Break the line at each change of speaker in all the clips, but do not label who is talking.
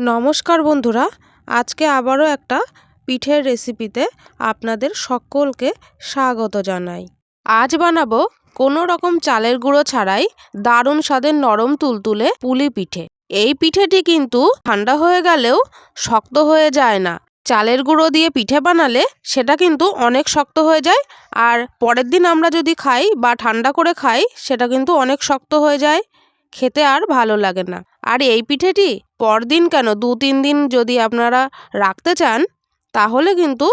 নমস্কার বন্ধুরা, আজকে আবারও একটা পিঠের রেসিপিতে আপনাদের সকলকে স্বাগত জানাই। আজ বানাবো কোনো রকম চালের গুঁড়ো ছাড়াই দারুণ স্বাদের নরম তুলতুলে পুলি পিঠে। এই পিঠেটি কিন্তু ঠান্ডা হয়ে গেলেও শক্ত হয়ে যায় না। চালের গুঁড়ো দিয়ে পিঠে বানালে সেটা কিন্তু অনেক শক্ত হয়ে যায় আর পরের দিন আমরা যদি খাই বা ঠান্ডা করে খাই সেটা কিন্তু অনেক শক্ত হয়ে যায়। খেতে আর ভালো লাগে না। আর এই পিঠেটি পরদিন কেন? দু, তিন দিন যদি আপনারা রাখতে চান, তাহলে কিন্তু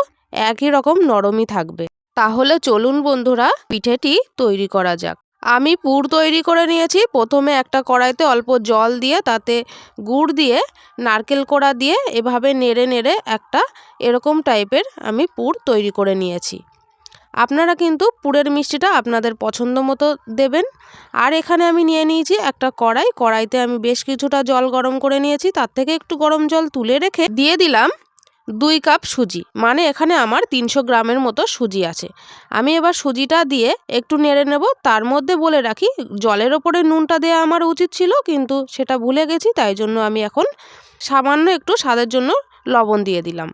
একই রকম নরমই থাকবে। তাহলে চলুন বন্ধুরা, পিঠেটি তৈরি করা যাক। আমি পুর তৈরি করে নিয়েছি। প্রথমে একটা কড়াইতে অল্প জল দিয়ে, তাতে গুড় দিয়ে, নারকেল কোড়া দিয়ে, এভাবে নেড়ে নেড়ে একটা এরকম টাইপের আমি পুর তৈরি করে নিয়েছি। আপনারা কিন্তু পুরের মিষ্টিটা আপনাদের পছন্দ মতো দেবেন। আর এখানে আমি নিয়ে নিয়েছি একটা কড়াই। কড়াইতে আমি বেশ কিছুটা জল গরম করে নিয়েছি। তার থেকে একটু গরম জল তুলে রেখে দিয়ে দিলাম দুই কাপ সুজি। মানে এখানে আমার তিনশো গ্রামের মতো সুজি আছে। আমি এবার সুজিটা দিয়ে একটু নেড়ে নেব। তার মধ্যে বলে রাখি, জলের ওপরে নুনটা দেওয়া আমার উচিত ছিল, কিন্তু সেটা ভুলে গেছি, তাই জন্য আমি এখন সামান্য একটু স্বাদের জন্য লবণ দিয়ে দিলাম।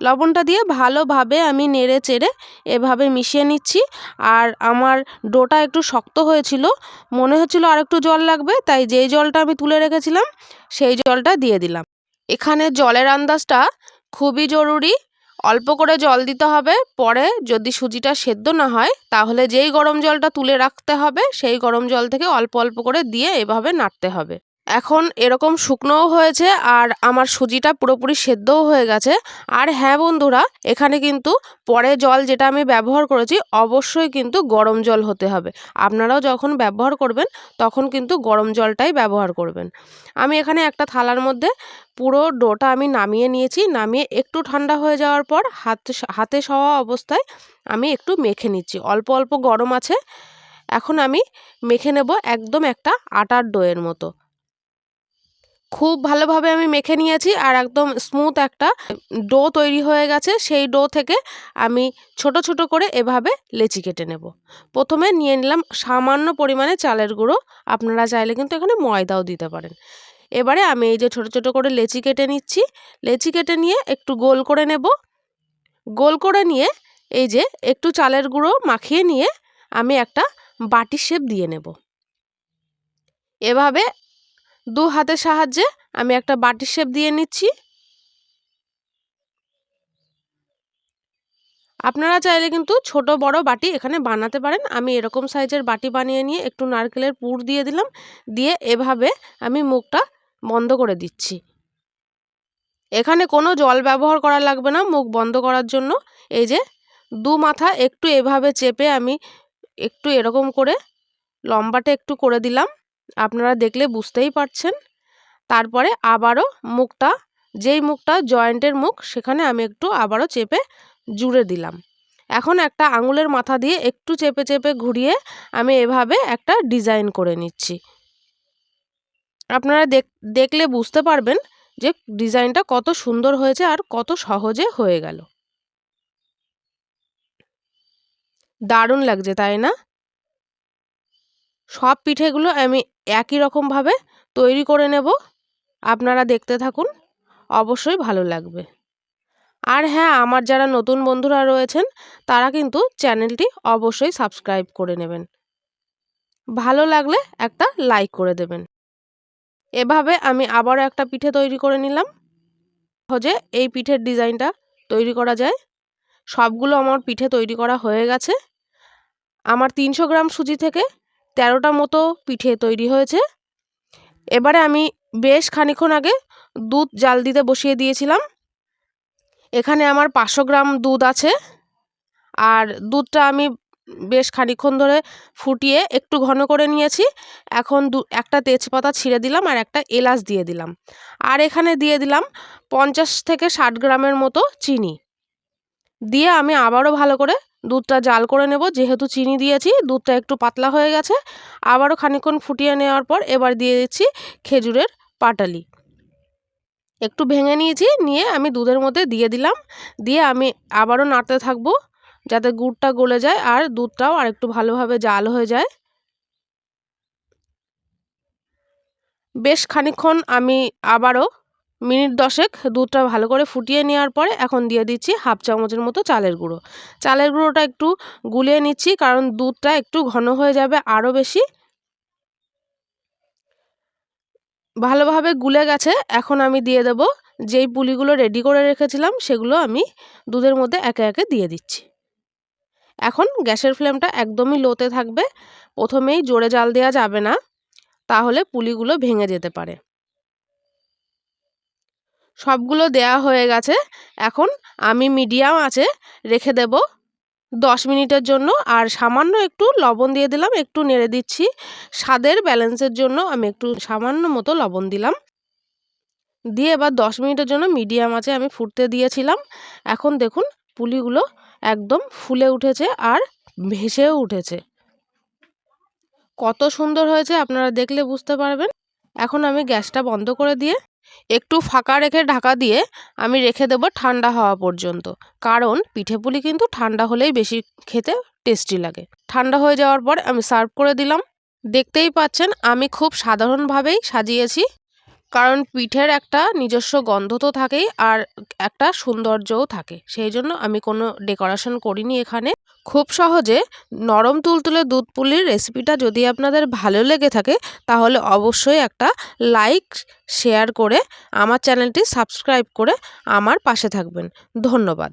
লবণটা দিয়ে ভালোভাবে আমি নেড়ে চেড়ে এভাবে মিশিয়ে নিচ্ছি। আর আমার ডোটা একটু শক্ত হয়েছিল, মনে হচ্ছিল আর একটু জল লাগবে, তাই যেই জলটা আমি তুলে রেখেছিলাম, সেই জলটা দিয়ে দিলাম। এখানে জলের আন্দাজটা খুবই জরুরি। অল্প করে জল দিতে হবে, পরে যদি সুজিটা সেদ্ধ না হয়, তাহলে যেই গরম জলটা তুলে রাখতে হবে, সেই গরম জল থেকে অল্প অল্প করে দিয়ে এভাবে নাড়তে হবে। এখন এরকম শুকনোও হয়েছে আর আমার সুজিটা পুরোপুরি সেদ্ধও হয়ে গেছে। আর হ্যাঁ বন্ধুরা, এখানে কিন্তু পরে জল যেটা আমি ব্যবহার করেছি, অবশ্যই কিন্তু গরম জল হতে হবে। আপনারাও যখন ব্যবহার করবেন, তখন কিন্তু গরম জলটাই ব্যবহার করবেন। আমি এখানে একটা থালার মধ্যে পুরো ডোটা আমি নামিয়ে নিয়েছি। নামিয়ে একটু ঠান্ডা হয়ে যাওয়ার পর হাতে হাতে সওয়া অবস্থায় আমি একটু মেখে নিচ্ছি। অল্প অল্প গরম আছে। এখন আমি মেখে নেব একদম একটা আটার ডোয়ের মতো। খুব ভালোভাবে আমি মেখে নিয়েছি আর একদম স্মুথ একটা ডো তৈরি হয়ে গেছে। সেই ডো থেকে আমি ছোট ছোট করে এভাবে লেচি কেটে নেব। প্রথমে নিয়ে নিলাম সামান্য পরিমাণে চালের গুঁড়ো। আপনারা চাইলে কিন্তু এখানে ময়দাও দিতে পারেন। এবারে আমি এই যে ছোট ছোট করে লেচি কেটে নিচ্ছি। লেচি কেটে নিয়ে একটু গোল করে নেব। গোল করে নিয়ে এই যে একটু চালের গুঁড়ো মাখিয়ে নিয়ে আমি একটা বাটির শেপ দিয়ে নেব। এভাবে দু হাতের সাহায্যে আমি একটা বাটির শেপ দিয়ে নিচ্ছি। আপনারা চাইলে কিন্তু ছোট, বড় বাটি এখানে বানাতে পারেন। আমি এরকম সাইজের বাটি বানিয়ে নিয়ে একটু নারকেলের পুর দিয়ে দিলাম। দিয়ে এভাবে আমি মুখটা বন্ধ করে দিচ্ছি। এখানে কোনো জল ব্যবহার করা লাগবে না মুখ বন্ধ করার জন্য। এই যে দু মাথা একটু এভাবে চেপে আমি একটু এরকম করে লম্বাটা একটু করে দিলাম। আপনারা দেখলে বুঝতেই পারছেন। তারপরে আবারও মুখটা, যেই মুখটা জয়েন্টের মুখ, সেখানে আমি একটু আবারও চেপে জুড়ে দিলাম। এখন একটা আঙুলের মাথা দিয়ে একটু চেপে চেপে ঘুরিয়ে আমি এভাবে একটা ডিজাইন করে নিচ্ছি। আপনারা দেখলে বুঝতে পারবেন যে ডিজাইনটা কত সুন্দর হয়েছে আর কত সহজে হয়ে গেল। দারুণ লাগছে, তাই না? সব পিঠেগুলো আমি একই রকমভাবে তৈরি করে নেব। আপনারা দেখতে থাকুন, অবশ্যই ভালো লাগবে। আর হ্যাঁ আমার যারা নতুন বন্ধুরা রয়েছেন, তারা কিন্তু চ্যানেলটি অবশ্যই সাবস্ক্রাইব করে নেবেন। ভালো লাগলে একটা লাইক করে দেবেন। এভাবে আমি আবারও একটা পিঠে তৈরি করে নিলাম। সহজে এই পিঠের ডিজাইনটা তৈরি করা যায়। সবগুলো আমার পিঠে তৈরি করা হয়ে গেছে। আমার তিনশো গ্রাম সুজি থেকে তেরোটা মতো পিঠে তৈরি হয়েছে। এবারে আমি বেশ খানিক্ষণ আগে দুধ জাল দিতে বসিয়ে দিয়েছিলাম। এখানে আমার পাঁচশো গ্রাম দুধ আছে। আর দুধটা আমি বেশ খানিক্ষণ ধরে ফুটিয়ে একটু ঘন করে নিয়েছি। এখন দু, একটা তেজপাতা ছিঁড়ে দিলাম আর একটা এলাচ দিয়ে দিলাম। আর এখানে দিয়ে দিলাম পঞ্চাশ থেকে ষাট গ্রামের মতো চিনি। দিয়ে আমি আবারও ভালো করে দুধটা জাল করে নেব, যেহেতু চিনি দিয়েছি, দুধটা একটু পাতলা হয়ে গেছে। আবারও খানিক্ষণ ফুটিয়ে নেওয়ার পর এবার দিয়ে দিচ্ছি খেজুরের পাটালি। একটু ভেঙে নিয়েছি, নিয়ে আমি দুধের মধ্যে দিয়ে দিলাম। দিয়ে আমি আবারও নাড়তে থাকব, যাতে গুড়টা গলে যায় আর দুধটাও আর একটু ভালোভাবে জাল হয়ে যায়। বেশ খানিক্ষণ আমি আবারও মিনিট দশেক দুধটা ভালো করে ফুটিয়ে নেওয়ার পরে এখন দিয়ে দিচ্ছি হাফ চামচের মতো চালের গুঁড়ো। চালের গুঁড়োটা একটু গুলিয়ে নিচ্ছি কারণ দুধটা একটু ঘন হয়ে যাবে আরও বেশি। ভালোভাবে গুলে গেছে, এখন আমি দিয়ে দেব যেই পুলিগুলো রেডি করে রেখেছিলাম সেগুলো আমি দুধের মধ্যে একে একে দিয়ে দিচ্ছি। এখন গ্যাসের ফ্লেমটা একদমই লোতে থাকবে, প্রথমেই জোরে জাল দেওয়া যাবে না, তাহলে পুলিগুলো ভেঙে যেতে পারে। সবগুলো দেয়া হয়ে গেছে। এখন আমি মিডিয়াম আছে, রেখে দেব। দশ মিনিটের জন্য আর সামান্য একটু লবণ দিয়ে দিলাম, একটু নেড়ে দিচ্ছি। স্বাদের ব্যালেন্সের জন্য আমি একটু সামান্য মতো লবণ দিলাম। দিয়ে এবার দশ মিনিটের জন্য মিডিয়াম আছে আমি ফুটতে দিয়েছিলাম। এখন দেখুন পুলিগুলো একদম ফুলে উঠেছে আর ভেসেও উঠেছে। কত সুন্দর হয়েছে আপনারা দেখলে বুঝতে পারবেন। এখন আমি গ্যাসটা বন্ধ করে দিয়ে একটু ফাঁকা রেখে ঢাকা দিয়ে আমি রেখে দেবো ঠান্ডা হওয়া পর্যন্ত। কারণ পিঠে পুলি কিন্তু ঠান্ডা হলেই বেশি খেতে টেস্টি লাগে। ঠান্ডা হয়ে যাওয়ার পর আমি সার্ভ করে দিলাম। দেখতেই পাচ্ছেন আমি খুব সাধারণভাবেই সাজিয়েছি। কারণ পিঠের একটা নিজস্ব গন্ধ তো থাকেই আর একটা সৌন্দর্যও থাকে। সেই জন্য আমি কোনো ডেকোরেশন করিনি এখানে। খুব সহজে নরম তুলতুলে দুধ পুলির রেসিপিটা যদি আপনাদের ভালো লেগে থাকে, তাহলে অবশ্যই একটা লাইক, শেয়ার করে আমার চ্যানেলটি সাবস্ক্রাইব করে আমার পাশে থাকবেন। ধন্যবাদ।